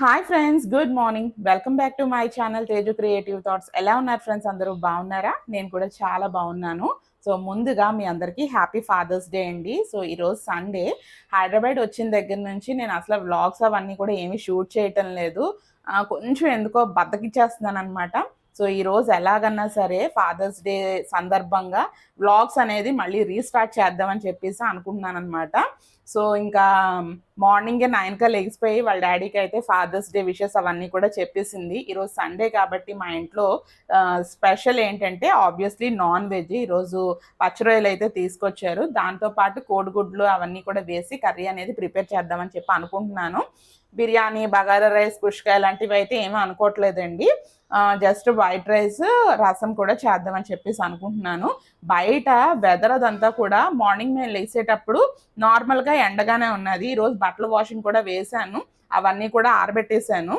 Hi friends good morning welcome back to my channel Teju creative thoughts ఎలా ఉన్నారు friends అందరూ బాగున్నారా? నేను కూడా చాలా బాగున్నాను. సో ముందుగా మీ అందరికీ హ్యాపీ ఫాదర్స్ డే అండి. సో ఈరోజు సండే హైదరాబాద్ వచ్చిన దగ్గర నుంచి నేను అసలు వ్లాగ్స్ అవన్నీ కూడా ఏమీ షూట్ చేయటం లేదు. కొంచెం ఎందుకో బద్దకిచ్చేస్తున్నాను అనమాట సో ఈరోజు ఎలాగన్నా సరే ఫాదర్స్ డే సందర్భంగా వ్లాగ్స్ అనేది మళ్ళీ రీస్టార్ట్ చేద్దామని చెప్పేసి అనుకుంటున్నాను అనమాట సో ఇంకా మార్నింగే నైన్కా లెగిసిపోయి వాళ్ళ డాడీకి అయితే ఫాదర్స్ డే విషెస్ అవన్నీ కూడా చెప్పేసింది. ఈరోజు సండే కాబట్టి మా ఇంట్లో స్పెషల్ ఏంటంటే ఆబ్వియస్లీ నాన్ వెజ్. ఈరోజు పచ్చిరొయ్యలు అయితే తీసుకొచ్చారు. దాంతోపాటు కోడిగుడ్లు అవన్నీ కూడా వేసి కర్రీ అనేది ప్రిపేర్ చేద్దామని చెప్పి అనుకుంటున్నాను. బిర్యానీ బగారా రైస్ పుష్క ఇలాంటివి అయితే ఏమీ అనుకోవట్లేదండి. జస్ట్ వైట్ రైస్ రసం కూడా చేద్దామని చెప్పేసి అనుకుంటున్నాను. బయట వెదర్ అదంతా కూడా మార్నింగ్ మేము లేచేటప్పుడు నార్మల్గా ఎండగానే ఉన్నది. ఈరోజు బట్టల వాషింగ్ కూడా వేశాను. అవన్నీ కూడా ఆరబెట్టేశాను.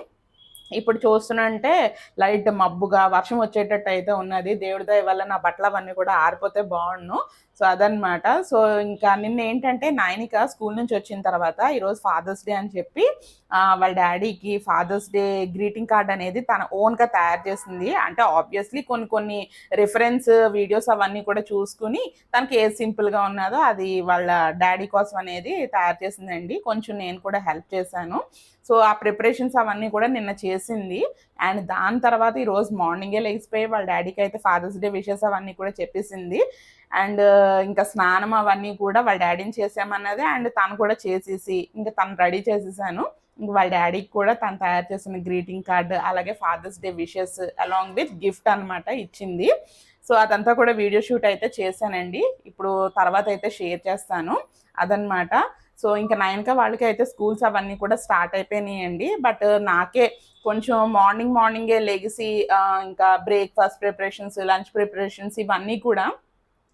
ఇప్పుడు చూస్తున్నంటే లైట్ మబ్బుగా వర్షం వచ్చేటట్టు అయితే ఉన్నది. దేవుడి దయ వల్ల నా బట్టలు అవన్నీ కూడా ఆరిపోతే బాగుండు. సో అదనమాట సో ఇంకా నిన్న ఏంటంటే నైనిక స్కూల్ నుంచి వచ్చిన తర్వాత ఈరోజు ఫాదర్స్ డే అని చెప్పి వాళ్ళ డాడీకి ఫాదర్స్ డే గ్రీటింగ్ కార్డ్ అనేది తన ఓన్గా తయారు చేసింది. అంటే ఆబ్వియస్లీ కొన్ని కొన్ని రిఫరెన్స్ వీడియోస్ అవన్నీ కూడా చూసుకుని తనకి ఏది సింపుల్గా ఉన్నదో అది వాళ్ళ డాడీ కోసం అనేది తయారు చేసిందండి. కొంచెం నేను కూడా హెల్ప్ చేశాను. సో ఆ ప్రిపరేషన్స్ అవన్నీ కూడా నిన్న చేసింది. అండ్ దాని తర్వాత ఈరోజు మార్నింగే లేచిపోయి వాళ్ళ డాడీకి అయితే ఫాదర్స్ డే విషెస్ అవన్నీ కూడా చెప్పేసింది. అండ్ ఇంకా స్నానం అవన్నీ కూడా వాళ్ళ డాడీని చేసామన్నది అండ్ తను కూడా చేసేసి ఇంకా తను రెడీ చేసేసాను. ఇంకా వాళ్ళ డాడీకి కూడా తను తయారు చేసిన గ్రీటింగ్ కార్డు అలాగే father's day wishes along with gift అనమాట ఇచ్చింది. సో అదంతా కూడా వీడియో షూట్ అయితే చేశానండి. ఇప్పుడు తర్వాత అయితే షేర్ చేస్తాను అదనమాట సో ఇంకా నైన్కా వాళ్ళకి అయితే స్కూల్స్ అవన్నీ కూడా స్టార్ట్ అయిపోయినాయండి. బట్ నాకే కొంచెం మార్నింగ్ మార్నింగే లెగిసి ఇంకా బ్రేక్ఫాస్ట్ ప్రిపరేషన్స్ లంచ్ ప్రిపరేషన్స్ ఇవన్నీ కూడా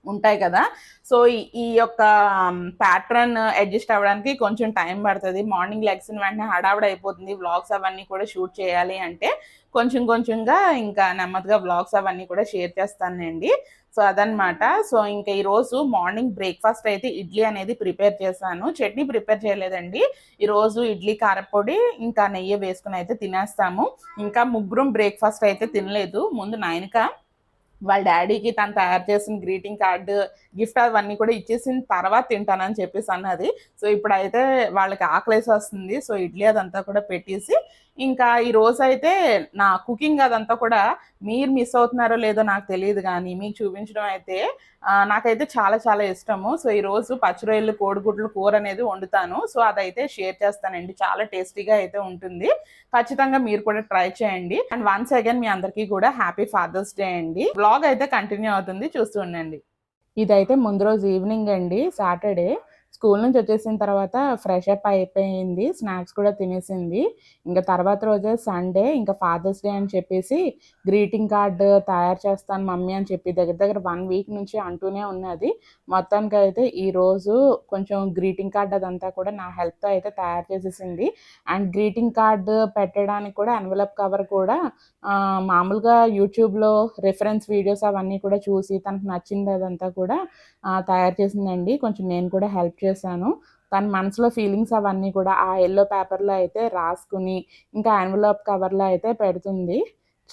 ఉంటాయి కదా. సో ఈ- ఈ యొక్క ప్యాటర్న్ అడ్జస్ట్ అవ్వడానికి కొంచెం టైం పడుతుంది. మార్నింగ్ లెగ్సిన వెంటనే హడావిడ అయిపోతుంది. వ్లాగ్స్ అవన్నీ కూడా షూట్ చేయాలి అంటే కొంచెం కొంచెంగా ఇంకా నెమ్మదిగా వ్లాగ్స్ అవన్నీ కూడా షేర్ చేస్తానండి. సో అదనమాట సో ఇంకా ఈరోజు మార్నింగ్ బ్రేక్ఫాస్ట్ అయితే ఇడ్లీ అనేది ప్రిపేర్ చేశాను. చట్నీ ప్రిపేర్ చేయలేదండి. ఈరోజు ఇడ్లీ కారపొడి ఇంకా నెయ్యి వేసుకుని అయితే తినేస్తాము. ఇంకా ముగ్గురం బ్రేక్ఫాస్ట్ అయితే తినలేదు. ముందు నైన్క వాళ్ళ డాడీకి తను తయారు చేసిన గ్రీటింగ్ కార్డు గిఫ్ట్ అవన్నీ కూడా ఇచ్చేసిన తర్వాత తింటానని చెప్పేసి అన్నది. సో ఇప్పుడైతే వాళ్ళకి ఆకలేసి వస్తుంది. సో ఇడ్లీ అదంతా కూడా పెట్టేసి ఇంకా ఈ రోజు అయితే నా కుకింగ్ అదంతా కూడా మీరు మిస్ అవుతున్నారో లేదో నాకు తెలియదు కానీ మీకు చూపించడం అయితే నాకైతే చాలా చాలా ఇష్టము. సో ఈ రోజు పచ్చిరొయ్యలు కోడిగుడ్లు కూర అనేది వండుతాను. సో అదైతే షేర్ చేస్తానండి. చాలా టేస్టీగా అయితే ఉంటుంది. ఖచ్చితంగా మీరు కూడా ట్రై చేయండి. అండ్ వన్స్ అగైన్ మీ అందరికీ కూడా హ్యాపీ ఫాదర్స్ డే అండి. బ్లాగ్ అయితే కంటిన్యూ అవుతుంది. చూస్తూ ఉండండి. ఇదైతే ముందు రోజు ఈవినింగ్ అండి. సాటర్డే. స్కూల్ నుంచి వచ్చేసిన తర్వాత ఫ్రెష్ అప్ అయిపోయింది స్నాక్స్ కూడా తినేసింది. ఇంకా తర్వాత రోజే సండే ఇంకా ఫాదర్స్ డే అని చెప్పేసి గ్రీటింగ్ కార్డ్ తయారు చేస్తాను మమ్మీ అని చెప్పి దగ్గర దగ్గర వన్ వీక్ నుంచి అంటూనే ఉన్నది మొత్తానికి అయితే ఈరోజు కొంచెం గ్రీటింగ్ కార్డ్ అదంతా కూడా నా హెల్ప్తో అయితే తయారు చేసేసింది. అండ్ గ్రీటింగ్ కార్డ్ పెట్టడానికి కూడా ఎన్వలప్ కవర్ కూడా మామూలుగా యూట్యూబ్లో రిఫరెన్స్ వీడియోస్ అవన్నీ కూడా చూసి తనకు నచ్చింది అదంతా కూడా తయారు చేసిందండి. కొంచెం నేను కూడా హెల్ప్ చేశాను. తన మనసులో ఫీలింగ్స్ అవన్నీ కూడా ఆ ఎల్లో పేపర్లో అయితే రాసుకుని ఇంకా ఎన్వలప్ కవర్లో అయితే పెడుతుంది.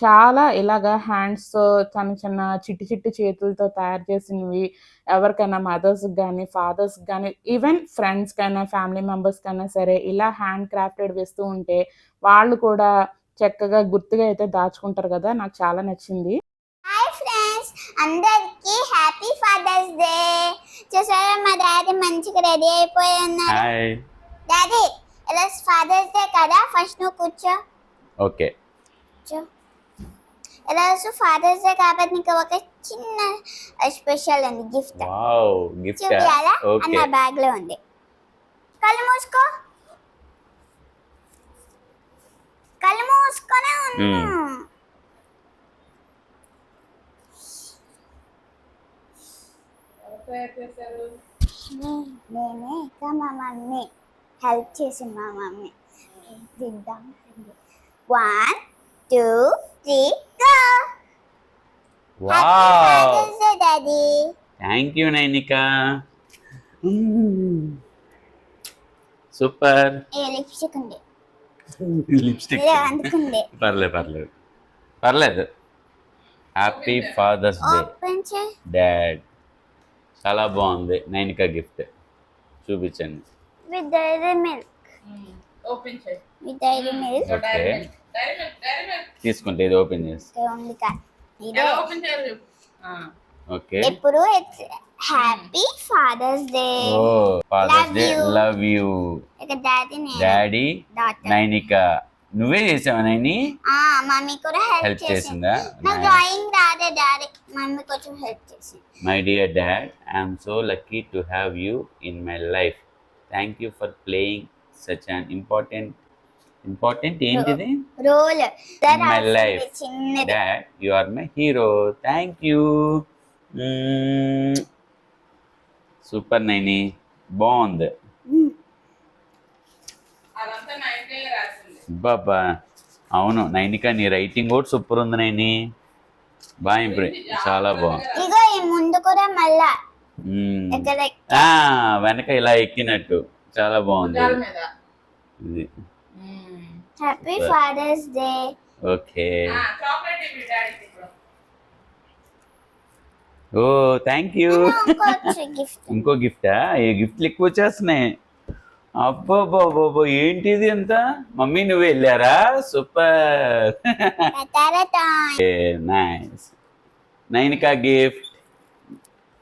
చాలా ఇలాగా హ్యాండ్స్తో చిన్న చిన్న చిట్టి చిట్టి చేతులతో తయారు చేసినవి ఎవరికైనా మదర్స్కి కానీ ఫాదర్స్కి కానీ ఈవెన్ ఫ్రెండ్స్కైనా ఫ్యామిలీ మెంబర్స్కైనా సరే ఇలా హ్యాండ్ క్రాఫ్టెడ్ వేస్తూ ఉంటే వాళ్ళు కూడా చక్కగా గుర్తుగా అయితే దాచుకుంటారు కదా నాకు చాలా నచ్చింది. అందరికీ హ్యాపీ ఫాదర్స్ డే చూసారా మా డాడీ మంచిగా రెడీ అయిపోయి ఉన్నారు హాయ్ డాడీ ఇలా ఫాదర్స్ డే కదా ఫస్ట్ నువ్వు కూర్చో. ఓకే కూర్చో. ఇలా ఫాదర్స్ డే కాబట్టి నీకు ఒక చిన్న స్పెషల్ ఉంది గిఫ్ట్ వావ్ గిఫ్ట్ ఓకే అన్న బ్యాగ్లో ఉంది. కళ్ళు మూసుకో. కళ్ళు మూసుకొనే ఉన్నా మ్మ్. నేనే ఇంకా మా మమ్మీ హెల్ప్ చేసి మా mummy. దిద్దాం one two three go. Wow. Daddy thank you Nainika. Super A lipstick ఉంది? లిప్స్టిక్ పర్లేదు. పర్లేదు పర్లేదు హ్యాపీ ఫాదర్స్ డే డాడ్ చాలా బాగుంది. నైనికా గిఫ్ట్. చూపించండి. విత్ డైరీ మిల్క్ ఓపెన్ చేయి. With Dairy Milk okay Dairy Milk Dairy Milk తీసుకుంటే ఇది ఓపెన్ చేసి. ఉంది కదా ఇదే ఓపెన్ చేయాలి. ఓకే ఎప్పుడు it's happy father's day oh father's day. Love you ఇక డాడీ నేను డాడీ నైనికా. నువ్వే చేసావా నైని? ఆ మమ్మీ కూడా హెల్ప్ చేసింది. చేసిందా? నాకు డ్రాయింగ్ రాదే డాడీ మమ్మీ కొంచెం హెల్ప్ చేసింది. My dear dad I'm so lucky to have you in my life thank you for playing such an important important ఏంటిది? Role life. చిన్నది. Dad you are my hero thank you super Naini బాగుంది మ్మ్. అదంతా నైన్కే రాసింది బాబా అవును నైనిక నీ writing కూడా super ఉంది నైని. బాగా ఇంప్రూవ్ చాలా బాగుంది. ఇగో ఈ ముందు కూడా మళ్ళా. మ్మ్. ఇక్కడ ఆ, వెనక ఇలా ఎక్కినట్టు. చాలా బాగుంది. ఇది. Happy father's day okay. ఆ, చాక్లెట్ ఇవ్వి డాడీకి ఇప్పుడు ఓ థ్యాంక్ యూ గిఫ్ట్ ఇంకో గిఫ్టా ఏ గిఫ్ట్లు ఎక్కువ వచ్చేస్తున్నాయి. అబ్బో బాబో ఏంటిది ఎంత మమ్మీ నువ్వు వెళ్ళారా? Super. Nice. Nainika gift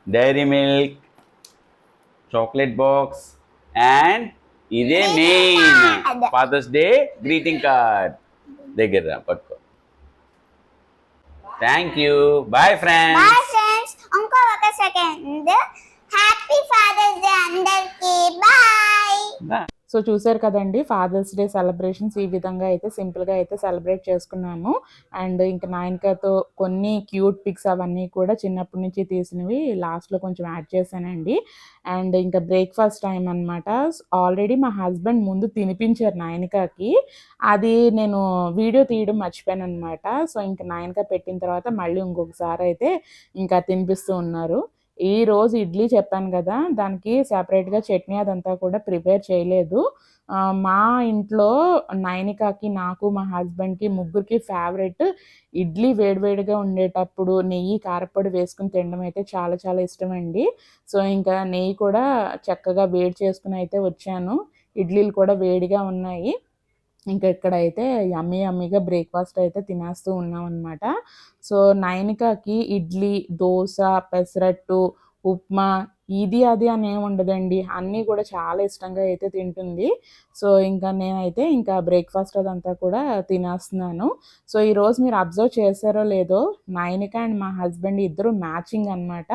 Dairy Milk chocolate box and ఇదే main. Father's day greeting card. దగ్గర పట్టుకో. Thank you. Bye friends. ఇంకో ఒక సెకండ్. హ్యాపీ ఫాదర్స్ డే అందరికి. బాయ్ సో చూసారు కదండి ఫాదర్స్ డే సెలబ్రేషన్స్ ఈ విధంగా అయితే సింపుల్గా అయితే సెలబ్రేట్ చేసుకున్నాము. అండ్ ఇంకా నాయనకతో కొన్ని క్యూట్ పిక్స్ అవన్నీ కూడా చిన్నప్పటి నుంచి తీసినవి లాస్ట్లో కొంచెం యాడ్ చేశానండి. అండ్ ఇంకా బ్రేక్ఫాస్ట్ టైం అనమాట ఆల్రెడీ మా హస్బెండ్ ముందు తినిపించారు నాయనకకి. అది నేను వీడియో తీయడం మర్చిపోయాను అనమాట సో ఇంకా నాయనక పెట్టిన తర్వాత మళ్ళీ ఇంకొకసారి అయితే ఇంకా తినిపిస్తూ ఉన్నారు. ఈ రోజు ఇడ్లీ చెప్పాను కదా దానికి సెపరేట్గా చట్నీ అదంతా కూడా ప్రిపేర్ చేయలేదు. మా ఇంట్లో నైనికాకి నాకు మా హస్బెండ్కి ముగ్గురికి ఫేవరెట్ ఇడ్లీ వేడివేడిగా ఉండేటప్పుడు నెయ్యి కారపొడి వేసుకుని తినడం అయితే చాలా చాలా ఇష్టం అండి సో ఇంకా నెయ్యి కూడా చక్కగా వేడి చేసుకుని అయితే వచ్చాను. ఇడ్లీలు కూడా వేడిగా ఉన్నాయి. ఇంకా ఇక్కడైతే యమ్మీ యమ్మీగా బ్రేక్ఫాస్ట్ అయితే తినేస్తూ ఉన్నాం అనమాట సో నైన్కాకి ఇడ్లీ దోశ పెసరట్టు ఉప్మా ఇది అది అని ఏమి ఉండదండి. అన్నీ కూడా చాలా ఇష్టంగా అయితే తింటుంది. సో ఇంకా నేనైతే ఇంకా బ్రేక్ఫాస్ట్ అదంతా కూడా తినేస్తున్నాను. సో ఈరోజు మీరు అబ్జర్వ్ చేశారో లేదో నైనిక అండ్ మా హస్బెండ్ ఇద్దరు మ్యాచింగ్ అనమాట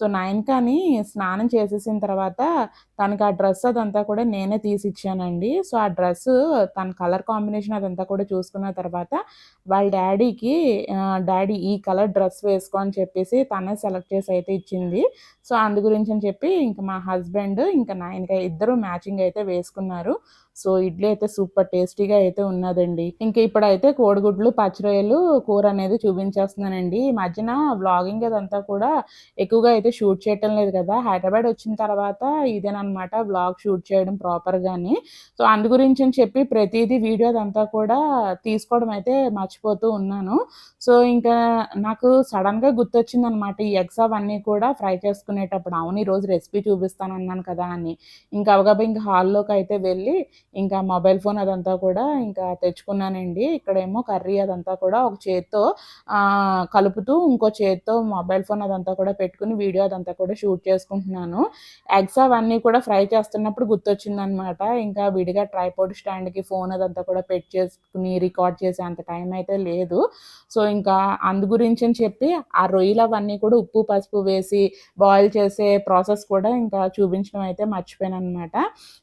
సో నైనికాని స్నానం చేసేసిన తర్వాత తనకి ఆ డ్రెస్ అదంతా కూడా నేనే తీసి ఇచ్చానండి సో ఆ డ్రెస్ తన కలర్ కాంబినేషన్ అదంతా కూడా చూసుకున్న తర్వాత వాళ్ళ డాడీకి డాడీ ఈ కలర్ డ్రెస్ వేసుకో అని చెప్పేసి తనే సెలెక్ట్ చేసి అయితే ఇచ్చింది. సో అందు గురించి అని చెప్పి ఇంకా మా హస్బెండ్ ఇంకా నాయనగా ఇద్దరు మ్యాచింగ్ అయితే వేసుకున్నారు. సో ఇడ్లీ అయితే సూపర్ టేస్టీగా అయితే ఉన్నదండి. ఇంకా ఇప్పుడైతే కోడిగుడ్లు పచ్చిరొయ్యలు కూర అనేది చూపించేస్తున్నానండి. ఈ మధ్యన వ్లాగింగ్ అదంతా కూడా ఎక్కువగా అయితే షూట్ చేయటం లేదు కదా. హైదరాబాద్ వచ్చిన తర్వాత ఇదేనమాట వ్లాగ్ షూట్ చేయడం ప్రాపర్గాని సో అందు గురించి అని చెప్పి ప్రతిదీ వీడియో అదంతా కూడా తీసుకోవడం అయితే మర్చిపోతూ ఉన్నాను. సో ఇంకా నాకు సడన్గా గుర్తొచ్చింది అనమాట ఈ ఎగ్స్ అవన్నీ కూడా ఫ్రై చేసుకునేటప్పుడు. అవును ఈరోజు రెసిపీ చూపిస్తాను అన్నాను కదా అని. ఇంకా అవగబా ఇంకా హాల్లోకి అయితే వెళ్ళి ఇంకా మొబైల్ ఫోన్ అదంతా కూడా ఇంకా తెచ్చుకున్నానండి. ఇక్కడేమో కర్రీ అదంతా కూడా ఒక చేత్తో కలుపుతూ ఇంకో చేత్తో మొబైల్ ఫోన్ అదంతా కూడా పెట్టుకుని వీడియో అదంతా కూడా షూట్ చేసుకుంటున్నాను. ఎగ్స్ అవన్నీ కూడా ఫ్రై చేస్తున్నప్పుడు గుర్తొచ్చిందనమాట ఇంకా విడిగా ట్రైపోర్డ్ స్టాండ్కి ఫోన్ అదంతా కూడా పెట్ చేసుకుని రికార్డ్ చేసే అంత టైం అయితే లేదు. సో ఇంకా అందు గురించి అని చెప్పి ఆ రొయ్యలు అవన్నీ కూడా ఉప్పు పసుపు వేసి బాయిల్ చేసే ప్రాసెస్ కూడా ఇంకా చూపించడం అయితే మర్చిపోయాను అనమాట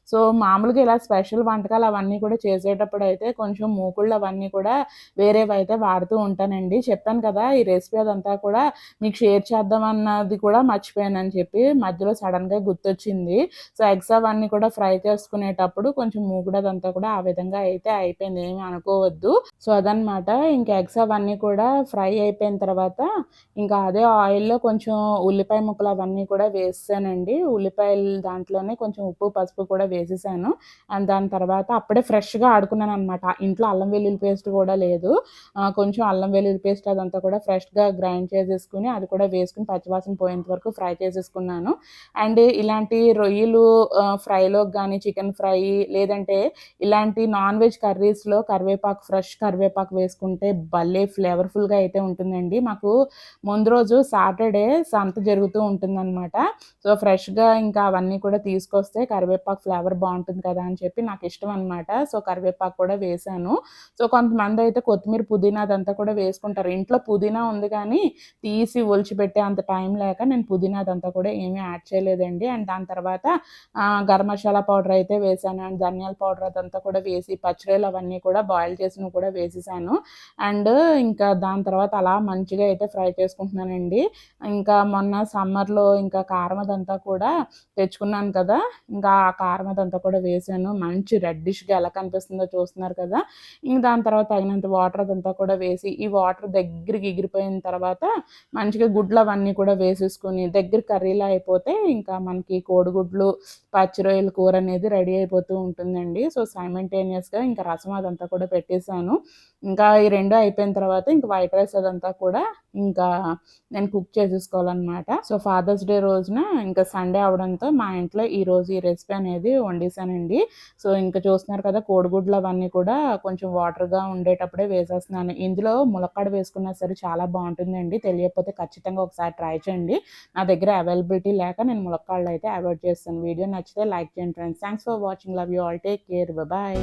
సో మామూలుగా ఇలా స్పెషల్ వంటకాలు అవన్నీ కూడా చేసేటప్పుడు అయితే కొంచెం మూకుళ్ళు అవన్నీ కూడా వేరేవి అయితే వాడుతూ ఉంటానండి. చెప్పాను కదా ఈ రెసిపీ అదంతా కూడా మీకు షేర్ చేద్దాం అన్నది కూడా మర్చిపోయాను అని చెప్పి మధ్యలో సడన్గా గుర్తొచ్చింది. సో ఎగ్స్ అవన్నీ కూడా ఫ్రై చేసుకునేటప్పుడు కొంచెం మూకుడు అదంతా కూడా ఆ విధంగా అయితే అయిపోయింది. ఏమి అనుకోవద్దు. సో అదనమాట ఇంకా ఎగ్స్ అవన్నీ కూడా ఫ్రై అయిపోయిన తర్వాత ఇంకా అదే ఆయిల్లో కొంచెం ఉల్లిపాయ ముక్కలు అవన్నీ కూడా వేసానండి. ఉల్లిపాయలు దాంట్లోనే కొంచెం ఉప్పు పసుపు కూడా వేసేసాను. అండ్ దాని తర్వాత అప్పుడే ఫ్రెష్గా ఆడుకున్నాను అనమాట ఇంట్లో అల్లం వెల్లుల్లి పేస్ట్ కూడా లేదు. కొంచెం అల్లం వెల్లుల్లి పేస్ట్ అదంతా కూడా ఫ్రెష్గా గ్రైండ్ చేసేసుకుని అది కూడా వేసుకుని పచ్చివాసన పోయేంత వరకు ఫ్రై చేసేసుకున్నాను. అండ్ ఇలాంటి రొయ్యలు ఫ్రైలో కానీ చికెన్ ఫ్రై లేదంటే ఇలాంటి నాన్ వెజ్ కర్రీస్లో కరివేపాకు ఫ్రెష్ కరివేపాకు వేసుకుంటే భలే ఫ్లేవర్ఫుల్గా అయితే ఉంటుందండి. మాకు ముందు రోజు సాటర్డే సంత జరుగుతూ ఉంటుందన్నమాట. సో ఫ్రెష్గా ఇంకా అవన్నీ కూడా తీసుకొస్తే కరివేపాకు ఫ్లేవర్ బాగుంటుంది కదా అని చెప్పి నాకు ఇష్టం అనమాట సో కరివేపాకు కూడా వేసాను. సో కొంతమంది అయితే కొత్తిమీర పుదీనా అదంతా కూడా వేసుకుంటారు. ఇంట్లో పుదీనా ఉంది కానీ తీసి ఒలిచిపెట్టే అంత టైం లేక నేను పుదీనా అదంతా కూడా ఏమీ యాడ్ చేయలేదండి. అండ్ దాని తర్వాత గరం మసాలా పౌడర్ అయితే వేసాను. అండ్ ధనియాల పౌడర్ అదంతా కూడా వేసి పచ్చడిలు అవన్నీ కూడా బాయిల్ చేసినవి కూడా వేసేసాను. అండ్ ఇంకా దాని తర్వాత అలా మంచిగా అయితే ఫ్రై చేసుకుంటున్నానండి. ఇంకా మొన్న సమ్మర్లో ఇంకా కారం అదంతా కూడా తెచ్చుకున్నాను కదా ఇంకా ఆ కారం అదంతా కూడా వేసాను. మంచి రెడ్డిష్గా ఎలా కనిపిస్తుందో చూస్తున్నారు కదా. ఇంక దాని తర్వాత తగినంత వాటర్ అదంతా కూడా వేసి ఈ వాటర్ దగ్గరికి ఎగిరిపోయిన తర్వాత మంచిగా గుడ్లు అవన్నీ కూడా వేసేసుకొని దగ్గర కర్రీలా అయిపోతే ఇంకా మనకి కోడిగుడ్లు పచ్చిరొయ్యల కూర అనేది రెడీ అయిపోతూ ఉంటుందండి. సో సైమెంటేనియస్గా ఇంకా రసం అదంతా కూడా పెట్టేశాను. ఇంకా ఈ రెండు అయిపోయిన తర్వాత ఇంకా వైట్ రైస్ అదంతా కూడా ఇంకా నేను కుక్ చేసేసుకోవాలన్నమాట. సో ఫాదర్స్ డే రోజున ఇంకా సండే అవడంతో మా ఇంట్లో ఈ రోజు ఈ రెసిపీ అనేది వండేసానండి సో ఇంకా చూస్తున్నారు కదా కోడిగుడ్లు అవన్నీ కూడా కొంచెం వాటర్గా ఉండేటప్పుడే వేసేస్తున్నాను. ఇందులో ములక్కాడ వేసుకున్నా సరే చాలా బాగుంటుందండి. తెలియకపోతే ఖచ్చితంగా ఒకసారి ట్రై చేయండి. నా దగ్గర అవైలబిలిటీ లేక నేను ములక్కాడలు అయితే అవాయిడ్ చేస్తాను. వీడియో నచ్చితే లైక్ చేయండి friends thanks for watching love you all take care bye